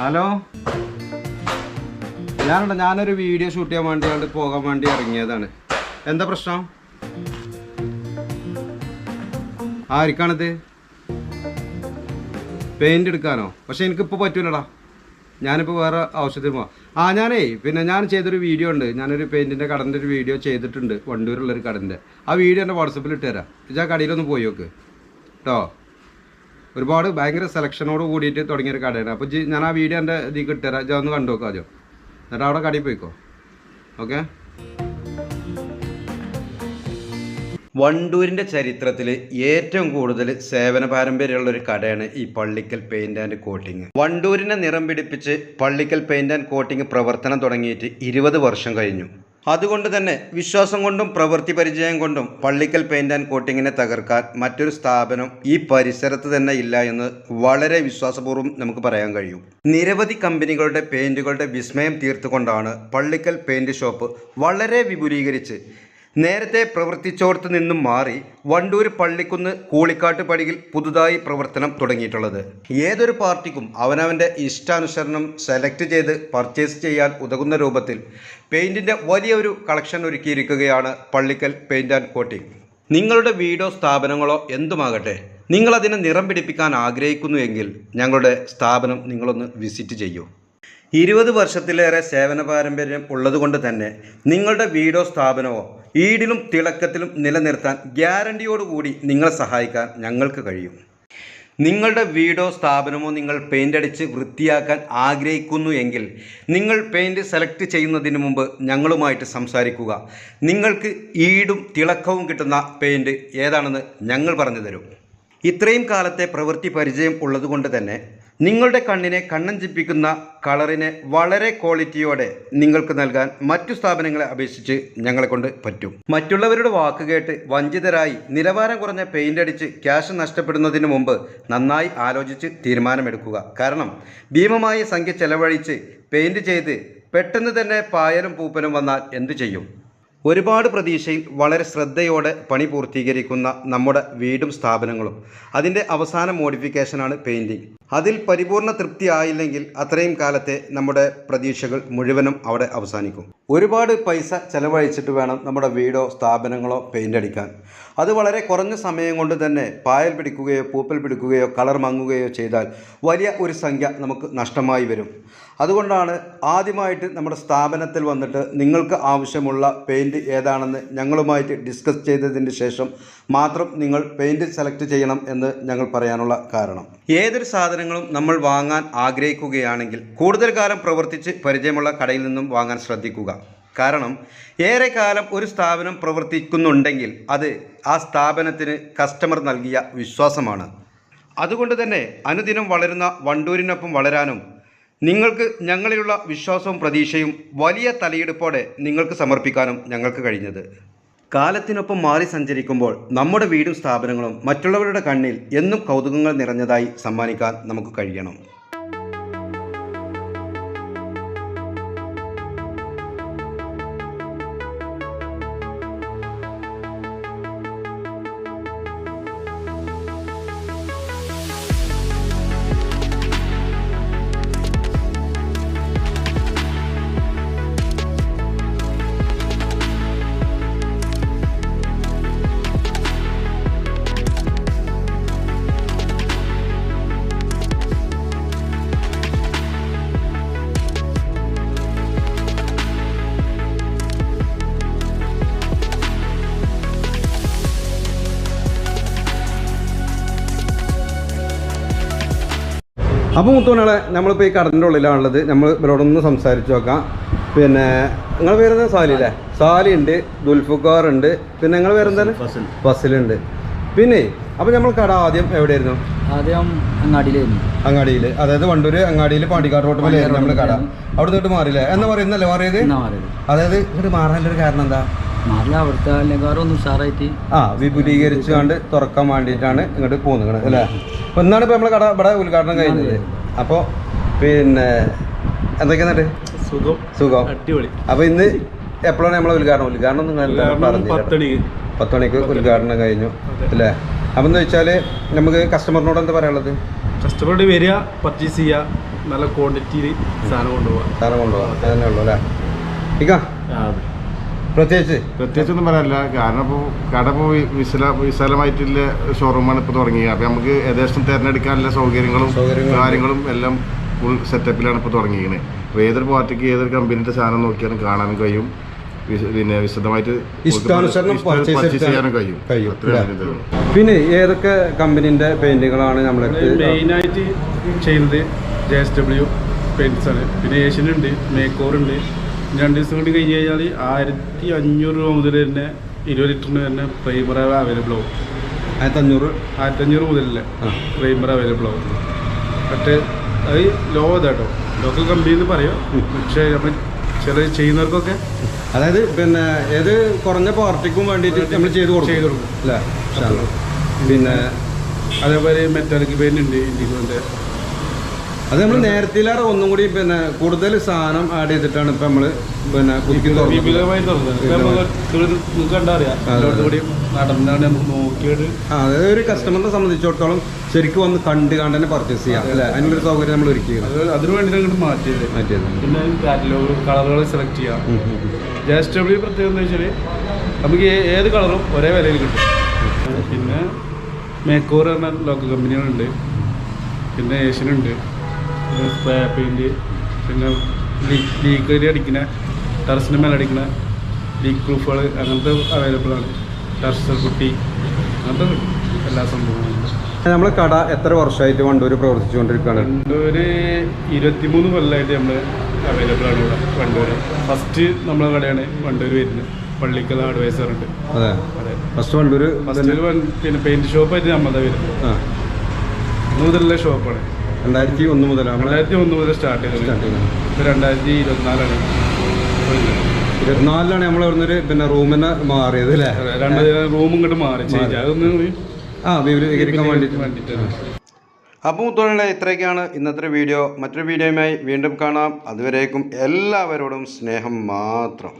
Hello? ഞാനുണ്ട് ഞാനൊരു video shoot ചെയ്യാൻ വേണ്ടി വേണ്ടിയാണ്ട് പോകാൻ വേണ്ടി ഇറങ്ങിയതാണ്. എന്താ പ്രശ്നം? ആർക്കാണിത്? പെയിന്റ് എടുക്കാനോ? പക്ഷെ എനിക്കിപ്പോൾ പറ്റൂലടാ. ഞാനിപ്പോൾ വേറെ ആവശ്യത്തിന് പോവാം. ആ ഞാനേ പിന്നെ ഞാൻ ചെയ്തൊരു വീഡിയോ ഉണ്ട്. ഞാനൊരു പെയിന്റിന്റെ കടന്റെ ഒരു വീഡിയോ ചെയ്തിട്ടുണ്ട്. വണ്ടൂരുള്ളൊരു കടന്റെ ആ വീഡിയോ എന്റെ വാട്സപ്പിൽ ഇട്ടുതരാം ഇജാ കടയിലൊന്ന് പോയി നോക്ക്. കേട്ടോ ഒരുപാട് ഭയങ്കര സെലക്ഷനോട് കൂടിയിട്ട് തുടങ്ങിയ ഒരു കടയാണ്. അപ്പോൾ ഞാൻ ആ വീഡിയോ എന്റെ ഇതിൽ കിട്ടുതരാം ഇജാ ഒന്ന് കണ്ടു നോക്കാം ആദ്യം. എന്നിട്ട് അവിടെ കടയിൽ പോയിക്കോ. ഓക്കെ? വണ്ടൂരിന്റെ ചരിത്രത്തിൽ ഏറ്റവും കൂടുതൽ സേവന പാരമ്പര്യമുള്ള ഒരു കടയാണ് ഈ പള്ളിക്കൽ പെയിന്റ് ആൻഡ് കോട്ടിങ് വണ്ടൂരിനെ നിറം പിടിപ്പിച്ച് പള്ളിക്കൽ പെയിന്റ് ആൻഡ് കോട്ടിങ് പ്രവർത്തനം തുടങ്ങിയിട്ട് ഇരുപത് വർഷം കഴിഞ്ഞു. അതുകൊണ്ട് തന്നെ വിശ്വാസം കൊണ്ടും പ്രവൃത്തി പരിചയം കൊണ്ടും പള്ളിക്കൽ പെയിന്റ് ആൻഡ് കോട്ടിങ്ങിനെ തകർക്കാൻ മറ്റൊരു സ്ഥാപനം ഈ പരിസരത്ത് തന്നെ ഇല്ല എന്ന് വളരെ വിശ്വാസപൂർവം നമുക്ക് പറയാൻ കഴിയും. നിരവധി കമ്പനികളുടെ പെയിന്റുകളുടെ വിസ്മയം തീർത്തുകൊണ്ടാണ് പള്ളിക്കൽ പെയിന്റ് ഷോപ്പ് വളരെ വിപുലീകരിച്ച് നേരത്തെ പ്രവർത്തിച്ചോർത്ത് നിന്നും മാറി വണ്ടൂർ പള്ളിക്കുന്ന് കൂളിക്കാട്ട് പടിയിൽ പുതുതായി പ്രവർത്തനം തുടങ്ങിയിട്ടുള്ളത്. ഏതൊരു പാർട്ടിക്കും അവനവന്റെ ഇഷ്ടാനുസരണം സെലക്ട് ചെയ്ത് പർച്ചേസ് ചെയ്യാൻ ഉതകുന്ന രൂപത്തിൽ പെയിന്റിന്റെ വലിയൊരു കളക്ഷൻ ഒരുക്കിയിരിക്കുകയാണ് പള്ളിക്കൽ പെയിന്റ് ആൻഡ് കോട്ടിംഗ്. നിങ്ങളുടെ വീടോ സ്ഥാപനങ്ങളോ എന്തുമാകട്ടെ നിങ്ങളതിനെ നിറം പിടിപ്പിക്കാൻ ആഗ്രഹിക്കുന്നു എങ്കിൽ ഞങ്ങളുടെ സ്ഥാപനം നിങ്ങളൊന്ന് വിസിറ്റ് ചെയ്യൂ. ഇരുപത് വർഷത്തിലേറെ സേവന പാരമ്പര്യം ഉള്ളതുകൊണ്ട് തന്നെ നിങ്ങളുടെ വീടോ സ്ഥാപനമോ ഈടിലും തിളക്കത്തിലും നിലനിർത്താൻ ഗ്യാരണ്ടിയോടുകൂടി നിങ്ങളെ സഹായിക്കാൻ ഞങ്ങൾക്ക് കഴിയും. നിങ്ങളുടെ വീടോ സ്ഥാപനമോ നിങ്ങൾ പെയിന്റ് അടിച്ച് വൃത്തിയാക്കാൻ ആഗ്രഹിക്കുന്നു എങ്കിൽ നിങ്ങൾ പെയിന്റ് സെലക്ട് ചെയ്യുന്നതിന് മുമ്പ് ഞങ്ങളുമായിട്ട് സംസാരിക്കുക. നിങ്ങൾക്ക് ഈടും തിളക്കവും കിട്ടുന്ന പെയിന്റ് ഏതാണെന്ന് ഞങ്ങൾ പറഞ്ഞു തരും. ഇത്രയും കാലത്തെ പ്രവൃത്തി പരിചയം ഉള്ളതുകൊണ്ട് തന്നെ നിങ്ങളുടെ കണ്ണിനെ കണ്ണഞ്ചിപ്പിക്കുന്ന കളറിനെ വളരെ ക്വാളിറ്റിയോടെ നിങ്ങൾക്ക് നൽകാൻ മറ്റു സ്ഥാപനങ്ങളെ അപേക്ഷിച്ച് ഞങ്ങളെ കൊണ്ട് പറ്റും. മറ്റുള്ളവരുടെ വാക്കുകേട്ട് വഞ്ചിതരായി നിലവാരം കുറഞ്ഞ പെയിന്റ് അടിച്ച് ക്യാഷ് നഷ്ടപ്പെടുന്നതിന് മുമ്പ് നന്നായി ആലോചിച്ച് തീരുമാനമെടുക്കുക. കാരണം ഭീമമായ സംഖ്യ ചെലവഴിച്ച് പെയിന്റ് ചെയ്ത് പെട്ടെന്ന് തന്നെ പായലും പൂപ്പലും വന്നാൽ എന്തു ചെയ്യും? ഒരുപാട് പ്രതീക്ഷയിൽ വളരെ ശ്രദ്ധയോടെ പണി പൂർത്തീകരിക്കുന്ന നമ്മുടെ വീടും സ്ഥാപനങ്ങളും. അതിന്റെ അവസാന മോഡിഫിക്കേഷനാണ് പെയിന്റിങ് അതിൽ പരിപൂർണ തൃപ്തി ആയില്ലെങ്കിൽ അത്രയും കാലത്തെ നമ്മുടെ പ്രതീക്ഷകൾ മുഴുവനും അവിടെ അവസാനിക്കും. ഒരുപാട് പൈസ ചെലവഴിച്ചിട്ട് വേണം നമ്മുടെ വീടോ സ്ഥാപനങ്ങളോ പെയിന്റ് അടിക്കാൻ. അത് വളരെ കുറഞ്ഞ സമയം കൊണ്ട് തന്നെ പായൽ പിടിക്കുകയോ പൂപ്പൽ പിടിക്കുകയോ കളർ മങ്ങുകയോ ചെയ്താൽ വലിയ ഒരു സംഖ്യ നമുക്ക് നഷ്ടമായി വരും. അതുകൊണ്ടാണ് ആദ്യമായിട്ട് നമ്മുടെ സ്ഥാപനത്തിൽ വന്നിട്ട് നിങ്ങൾക്ക് ആവശ്യമുള്ള പെയിന്റ് ഏതാണെന്ന് ഞങ്ങളുമായിട്ട് ഡിസ്കസ് ചെയ്തതിന് ശേഷം മാത്രം നിങ്ങൾ പെയിന്റ് സെലക്ട് ചെയ്യണം എന്ന് ഞങ്ങൾ പറയാനുള്ള കാരണം. ഏതൊരു സാധനങ്ങളും നമ്മൾ വാങ്ങാൻ ആഗ്രഹിക്കുകയാണെങ്കിൽ കൂടുതൽ കാലം പ്രവർത്തിച്ച് പരിചയമുള്ള കടയിൽ നിന്നും വാങ്ങാൻ ശ്രദ്ധിക്കുക. കാരണം ഏറെക്കാലം ഒരു സ്ഥാപനം പ്രവർത്തിക്കുന്നുണ്ടെങ്കിൽ അത് ആ സ്ഥാപനത്തിന് കസ്റ്റമർ നൽകിയ വിശ്വാസമാണ്. അതുകൊണ്ട് തന്നെ അനുദിനം വളരുന്ന വണ്ടൂരിനൊപ്പം വളരാനും നിങ്ങൾക്ക് ഞങ്ങളിലുള്ള വിശ്വാസവും പ്രതീക്ഷയും വലിയ തലയെടുപ്പോടെ നിങ്ങൾക്ക് സമർപ്പിക്കാനും ഞങ്ങൾക്ക് കഴിഞ്ഞത്. കാലത്തിനൊപ്പം മാറി സഞ്ചരിക്കുമ്പോൾ നമ്മുടെ വീടും സ്ഥാപനങ്ങളും മറ്റുള്ളവരുടെ കണ്ണിൽ എന്നും കൗതുകങ്ങൾ നിറഞ്ഞതായി സമ്മാനിക്കാൻ നമുക്ക് കഴിയണം. അപ്പോൾ മുത്തോണാളെ നമ്മളിപ്പോൾ ഈ കടലിന്റെ ഉള്ളിലാണുള്ളത്. നമ്മൾ ഇവരോടൊന്ന് സംസാരിച്ച് നോക്കാം. പിന്നെ നിങ്ങൾ പേരെന്താ? സാലി അല്ലേ? സാലി. ഉണ്ട് ദുൽഫുക്കാർ ഉണ്ട്. പിന്നെ നിങ്ങൾ പേരെന്താണ്? ഫസിലുണ്ട് പിന്നെ അപ്പോൾ നമ്മൾ കട ആദ്യം എവിടെയായിരുന്നു? ആദ്യം അങ്ങാടിയിലായിരുന്നു. അങ്ങാടിയിൽ അതായത് വണ്ടൂര് അങ്ങാടിയിൽ പാണ്ടിക്കാട് റോഡ് മേലായിരുന്നു നമ്മൾ കട. അവിടെ നിന്നിട്ട് മാറിയില്ലേ? എന്ന് പറയുന്നല്ലേ മാറിയത്? അതായത് ഇങ്ങോട്ട് മാറാനുള്ള ഒരു കാരണം എന്താ? മാറില്ല അവിടുത്തെ ഉഷാറായിട്ട്. ആ വിപുലീകരിച്ചുകൊണ്ട് തുറക്കാൻ വേണ്ടിയിട്ടാണ് ഇങ്ങോട്ട് പോകുന്നത് അല്ലേ? അപ്പോൾ ഇന്നാണ് ഇപ്പോൾ നമ്മളെ കട ഇവിടെ ഉദ്ഘാടനം കഴിഞ്ഞത്. അപ്പോൾ പിന്നെ എന്തൊക്കെയാന്നിട്ട് സുഖം. സുഖം. അടിപൊളി. അപ്പോൾ ഇന്ന് എപ്പോഴാണ് നമ്മളെ ഉദ്ഘാടനം? ഉദ്ഘാടനം നിങ്ങൾ കാരണം പറഞ്ഞു പത്തണിക്ക്. പത്ത് മണിക്ക് ഉദ്ഘാടനം കഴിഞ്ഞു അല്ലേ? അപ്പം എന്ന് വെച്ചാൽ നമുക്ക് കസ്റ്റമറിനോട് എന്താ പറയാനുള്ളത്? കസ്റ്റമറോട് വരിക പർച്ചേസ് ചെയ്യുക നല്ല ക്വാണ്ടിറ്റിയിൽ സാധനം കൊണ്ടുപോകാം സാധനം കൊണ്ടുപോകാം അതന്നെ ഉള്ളൂ അല്ലേ? ഇക്ക. പ്രത്യേകിച്ച്? പ്രത്യേകിച്ചൊന്നും പറയാനില്ല. കാരണം ഇപ്പോൾ കട ഇപ്പോൾ വിശല വിശാലമായിട്ടുള്ള ഷോറൂമാണ് ഇപ്പോൾ തുടങ്ങിയത്. അപ്പോൾ നമുക്ക് ഏകദേശം തിരഞ്ഞെടുക്കാനുള്ള സൗകര്യങ്ങളും കാര്യങ്ങളും എല്ലാം ഫുൾ സെറ്റപ്പിലാണ് ഇപ്പോൾ തുടങ്ങിയിരിക്കുന്നത് അപ്പോൾ ഏതൊരു പാർട്ടിക്ക് ഏതൊരു കമ്പനിയുടെ സാധനം നോക്കിയാലും കാണാനും കഴിയും. പിന്നെ വിശദമായിട്ട് ചെയ്യാനും കഴിയും. പിന്നെ ഏതൊക്കെ കമ്പനിന്റെ പെയിന്റുകളാണ് നമ്മളെ മെയിനായിട്ട് ചെയ്യുന്നത് ജെ എസ് ഡബ്ല്യു പെയിന്റ്സ് ആണ്. പിന്നെ ഏഷ്യൻ ഉണ്ട് മേക്കോർ ഉണ്ട് രണ്ട് ദിവസം കൂടി കഴിഞ്ഞ് കഴിഞ്ഞാൽ ആയിരത്തി അഞ്ഞൂറ് രൂപ മുതൽ തന്നെ ഇരുപത് ലിറ്ററിന് തന്നെ പ്രൈമർ അവൈലബിൾ ആവും. ആയിരത്തി അഞ്ഞൂറ് ആയിരത്തി അഞ്ഞൂറ് മുതലല്ലേ. പ്രൈമർ അവൈലബിൾ ആവും. പക്ഷേ അത് ലോ ഇതാട്ടോ ലോക്കൽ കമ്പനി എന്ന് പറയും. പക്ഷേ നമ്മൾ ചില ചെയ്യുന്നവർക്കൊക്കെ അതായത് പിന്നെ ഏത് കുറഞ്ഞ പാർട്ടിക്കും വേണ്ടിയിട്ട് നമ്മൾ ചെയ്ത് കൊടുക്കും. ചെയ്ത് കൊടുക്കും. അല്ലേ. പിന്നെ അതേപോലെ മെറ്റാലിക് പെയിന്റ് ഉണ്ട് ഇൻഡിഗോന്റെ അത് നമ്മൾ നേരത്തെ ഒന്നും കൂടി പിന്നെ കൂടുതൽ സാധനം ആഡ് ചെയ്തിട്ടാണ് ഇപ്പൊ നമ്മൾ പിന്നെ ആ അതായത് ഒരു കസ്റ്റമറിനെ സംബന്ധിച്ചിടത്തോളം ശരിക്കും വന്ന് കണ്ട് കണ്ട് തന്നെ പർച്ചേസ് ചെയ്യാം. അല്ലേ? ഒരു സൗകര്യം നമ്മൾ ഒരുക്കിയത്. അതിനുവേണ്ടി അതിനു വേണ്ടി അങ്ങോട്ട് മാറ്റിയത്. മാറ്റിയത്. പിന്നെ കാറ്റലോഗ് കളറുകൾ സെലക്ട് ചെയ്യാം. ഉം, ഉം, ഉം. ജെ എസ് ഡബ്ല്യു പ്രത്യേകത എന്താ വെച്ചാൽ നമുക്ക് ഏത് കളറും ഒരേ വിലയിൽ കിട്ടും. പിന്നെ മേക്കോർ പറഞ്ഞ ലോക്കൽ കമ്പനികളുണ്ട് പിന്നെ ഏഷ്യനുണ്ട് പിന്നെ സ്പ്രേ പെയിന്റ് പിന്നെ ലീക്ക് അടിക്കുന്ന ടെറസിന് മേലെ അടിക്കുന്ന ലീക്ക് പ്രൂഫുകൾ അങ്ങനത്തെ അവൈലബിൾ ആണ്. ടെറസർ കുട്ടി അങ്ങനത്തെ എല്ലാ സംഭവങ്ങളും നമ്മളെ കട എത്ര വർഷമായിട്ട് വണ്ടൂർ പ്രവർത്തിച്ചുകൊണ്ടിരിക്കുകയാണ്? വണ്ടൂര് ഇരുപത്തിമൂന്ന് കൊല്ലമായിട്ട് നമ്മൾ അവൈലബിൾ ആണ് ഇവിടെ വണ്ടൂര്. ഫസ്റ്റ് നമ്മളെ കടയാണ് വണ്ടൂര് വരുന്നത്. പള്ളിക്കൽ അഡ്വൈസർ ഉണ്ട്. അതെ. അതെ. ഫസ്റ്റ് വണ്ടൂര് ഫസ്റ്റ് പിന്നെ പെയിന്റ് ഷോപ്പായിട്ട് നമ്മളെ വരുന്നത്. മുതലുള്ള ഷോപ്പാണ് രണ്ടായിരത്തി ഒന്ന് മുതലാണ് രണ്ടായിരത്തി ഒന്ന് മുതൽ സ്റ്റാർട്ട് ചെയ്തത്. സ്റ്റാർട്ട് ചെയ്തത്. ഇപ്പോൾ രണ്ടായിരത്തി ഇരുപത്തിനാലാണ് ഇരുപത്തിനാലിലാണ് നമ്മൾ ഇവിടുന്നൊരു പിന്നെ റൂമിന് മാറിയത് അല്ലേ? രണ്ടായിരം റൂം ഇങ്ങോട്ട് മാറി അതൊന്ന് ആ വിപുലീകരിക്കാൻ വേണ്ടിയിട്ട് വേണ്ടിയിട്ടാണ് അപ്പോൾ മുത്തോളെ ഇത്രയൊക്കെയാണ് ഇന്നത്തെ വീഡിയോ. മറ്റൊരു വീഡിയോയുമായി വീണ്ടും കാണാം. അതുവരേക്കും എല്ലാവരോടും സ്നേഹം മാത്രം.